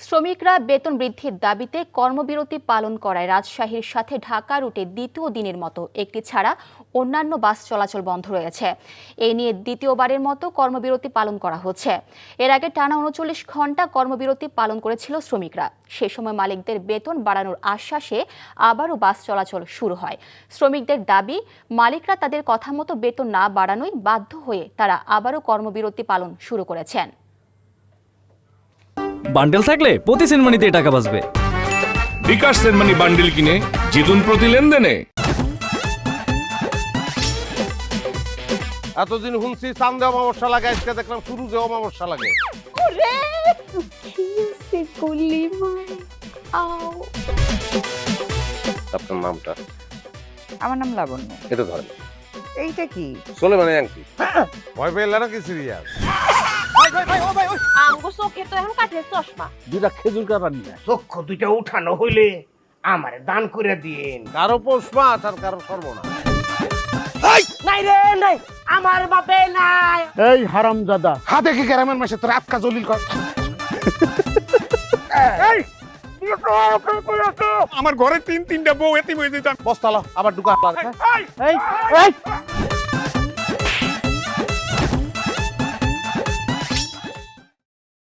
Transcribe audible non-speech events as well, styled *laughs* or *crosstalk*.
শ্রমিকরা বেতন বৃদ্ধির দাবিতে কর্মবিরতি পালন করায় রাজশাহীর সাথে ঢাকা রুটে দ্বিতীয় দিনের মতো একটি ছাড়া অন্যান্য বাস চলাচল বন্ধ রয়েছে। এই নিয়ে দ্বিতীয়বারের মতো কর্মবিরতি পালন করা হচ্ছে। এর আগে টানা উনচল্লিশ ঘণ্টা কর্মবিরতি পালন করেছিল শ্রমিকরা। সে সময় মালিকদের বেতন বাড়ানোর আশ্বাসে আবারও বাস চলাচল শুরু হয়। শ্রমিকদের দাবি, মালিকরা তাদের কথা মতো বেতন না বাড়ানোই বাধ্য হয়ে তারা আবারও কর্মবিরতি পালন শুরু করেছেন। বান্ডেল থাকলে প্রতি সেনমানিতে টাকা বাঁচবে। বিকাশ সেনমানি বান্ডিল কিনে জিতুন প্রতি লেনদেনে। এতদিন শুনছি চান্দে অমাবস্যা লাগে আজকে দেখলাম শুরুতে অমাবস্যা লাগে। ওরে কিসে গলি মাই। আও। আপনার নামটা? আমার নাম লাবণ্য। এটা ধরেন। এইটা কি? চলে মানে আংটি ভয় পেলে নাকি সিরিয়াস? আঙ্গু চোখে তো এখন কাঠের চশমা। দুটা খেজুর কাটা নিয়ে চক্ষু দুইটা উঠানো হইলে আমারে দান করে দিন কারও পৌষ আর কারও সর্বনাশ। নাই রে নাই। আমার বাপে নাই। এই হারাম দাদা হাতে কি গ্রামের মাসে তোর আটকা জলিল কর। *laughs* আমার ঘরে তিন তিনটা বউ এতিম হয়ে যেতাম বস্তালো আবার ঢুকা। এই এই।